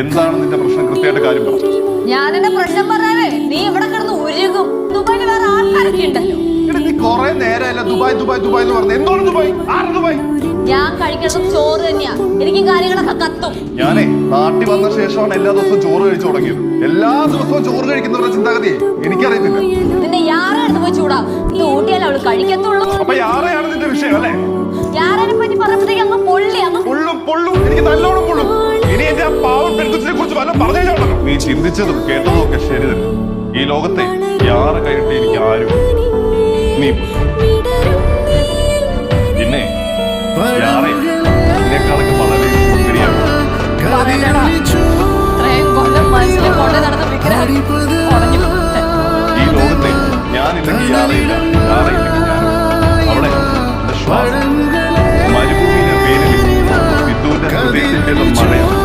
എന്താണ് നിന്റെ പ്രശ്നം? കൃത്യമായിട്ട് കാര്യം പറ. ഞാൻ എന്റെ പ്രശ്നം പറഞ്ഞാലേ നീ ഇവിടെ കിടന്ന് ഉരുകും. ദുബായിൽ വേറെ ആൾക്കാരൊക്കെ ഉണ്ടല്ലോ. നീ കൊറേ നേരമല്ല ദുബായ് ദുബായ് ദുബായ് എന്ന് പറഞ്ഞു. എന്താണ് ദുബായ്? ആരാ ദുബായ്? ഞാൻ കഴിക്കുന്നത് ചോറ് തന്നെയാ. എനിക്കും കാര്യങ്ങളൊക്കെ കത്തും. ഞാനേ നാട്ടിൽ വന്ന ശേഷമാണ് എല്ലാ ദിവസവും ചോറ് കഴിച്ചു തുടങ്ങിയത്. എല്ലാ ദിവസവും ചോറ് കഴിക്കുന്നവരുടെ ചിന്താഗതിയെ എനിക്കറിയത്തില്ല. നിന്നെ യാറെ എടുത്ത് പോയി ചൂടാ. ഇത് ഊട്ടിയാലേ അവൾ കഴിക്കത്തുള്ളൂ. അപ്പൊ ആരെയാണ് നിന്റെ വിഷയം അല്ലേ? ചിന്തിച്ചതും കേട്ടതും ഒക്കെ ശരി തന്നെ ഈ ലോകത്തെ യാറ് കഴിട്ട് എനിക്ക് ആരും നീ പിന്നെ ഈ ലോകത്തെ ഞാനില്ലെങ്കിൽ യാറയില്ല യാറയില്ലെങ്കിൽ ഞാൻ അവിടെ ശ്വാസം. മരുഭൂമിയിലെ പേരിൽ വിദ്യൂന്റെ ഹൃദയത്തിൽ മഴയാണ്.